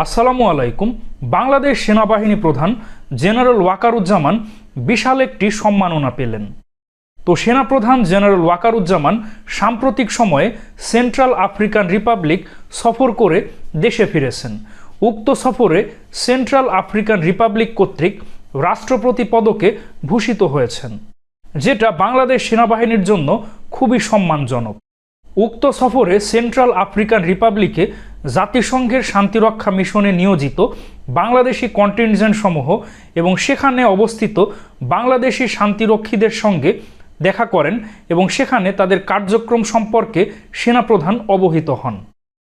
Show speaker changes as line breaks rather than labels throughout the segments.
আসসালামু আলাইকুম। বাংলাদেশ সেনাবাহিনী প্রধান জেনারেল ওয়াকারুজ্জামান বিশাল একটি সম্মাননা পেলেন। তো সেনাপ্রধান জেনারেল ওয়াকারুজ্জামান সাম্প্রতিক সময়ে সেন্ট্রাল আফ্রিকান রিপাবলিক সফর করে দেশে ফিরেছেন। উক্ত সফরে সেন্ট্রাল আফ্রিকান রিপাবলিক কর্তৃক রাষ্ট্রপতি পদকে ভূষিত হয়েছেন, যেটা বাংলাদেশ সেনাবাহিনীর জন্য খুবই সম্মানজনক। উক্ত সফরে সেন্ট্রাল আফ্রিকান রিপাবলিকে জাতিসংঘের শান্তিরক্ষা মিশনে নিয়োজিত বাংলাদেশি কন্টিনজেন্ট সমূহ এবং সেখানে অবস্থিত বাংলাদেশি শান্তিরক্ষীদের সঙ্গে দেখা করেন এবং সেখানে তাদের কার্যক্রম সম্পর্কে সেনাপ্রধান অবহিত হন।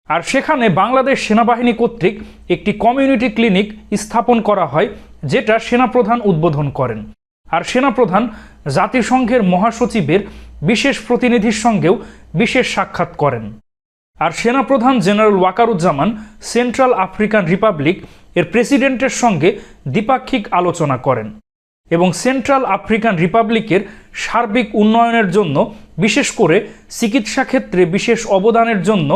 আর সেখানে বাংলাদেশ সেনাবাহিনী কর্তৃক একটি কমিউনিটি ক্লিনিক স্থাপন করা হয়, যেটা সেনাপ্রধান উদ্বোধন করেন। আর সেনাপ্রধান জাতিসংঘের মহাসচিবের বিশেষ প্রতিনিধির সঙ্গেও বিশেষ সাক্ষাৎ করেন। আর সেনাপ্রধান general Waker-Uz-Zaman Central African Republic এর প্রেসিডেন্টের সঙ্গে দ্বিপাক্ষিক আলোচনা করেন এবং সেন্ট্রাল আফ্রিকান রিপাবলিকের সার্বিক উন্নয়নের জন্য, বিশেষ করে চিকিৎসা ক্ষেত্রে বিশেষ অবদানের জন্য,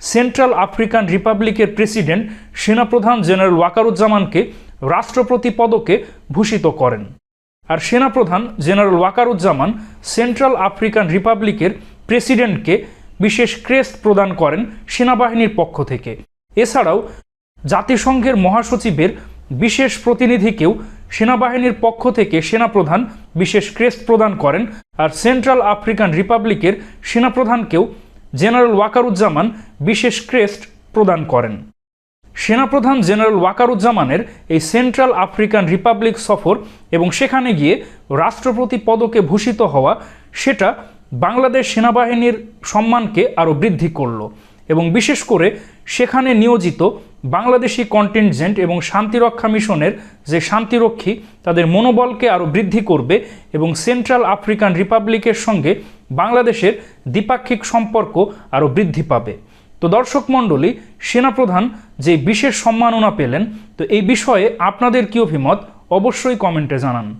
সেন্ট্রাল আফ্রিকান রিপাবলিকের প্রেসিডেন্ট সেনাপ্রধান জেনারেল ওয়াকারুজ্জামানকে রাষ্ট্রপতি পদকে ভূষিত করেন। আর সেনাপ্রধান জেনারেল ওয়াকারুজ্জামান সেন্ট্রাল আফ্রিকান রিপাবলিকের প্রেসিডেন্টকে বিশেষ ক্রেস্ট প্রদান করেন সেনাবাহিনীর পক্ষ থেকে। এছাড়াও, জাতিসংঘের মহাসচিবের বিশেষ প্রতিনিধিকেও সেনাবাহিনীর পক্ষ থেকে সেনাপ্রধান বিশেষ ক্রেস্ট প্রদান করেন আর সেন্ট্রাল আফ্রিকান রিপাবলিকের সেনাপ্রধানকেও জেনারেল ওয়াকারুজ্জামান বিশেষ ক্রেস্ট প্রদান করেন। সেনাপ্রধান জেনারেল ওয়াকারুজ্জামানের এই সেন্ট্রাল আফ্রিকান রিপাবলিক সফর এবং সেখানে গিয়ে রাষ্ট্রপতি পদকে ভূষিত হওয়া, সেটা বাংলাদেশ সেনাবাহিনীর সম্মানকে আরও বৃদ্ধি করল এবং বিশেষ করে সেখানে নিয়োজিত বাংলাদেশি কন্টিনজেন্ট এবং শান্তিরক্ষা মিশনের যে শান্তিরক্ষী, তাদের মনোবলকে আরও বৃদ্ধি করবে এবং সেন্ট্রাল আফ্রিকান রিপাবলিকের সঙ্গে বাংলাদেশের দ্বিপাক্ষিক সম্পর্ক আরও বৃদ্ধি পাবে। তো দর্শক মণ্ডলী, সেনাপ্রধান যে বিশেষ সম্মাননা পেলেন, তো এই বিষয়ে আপনাদের কি অভিমত, অবশ্যই কমেন্টে জানান।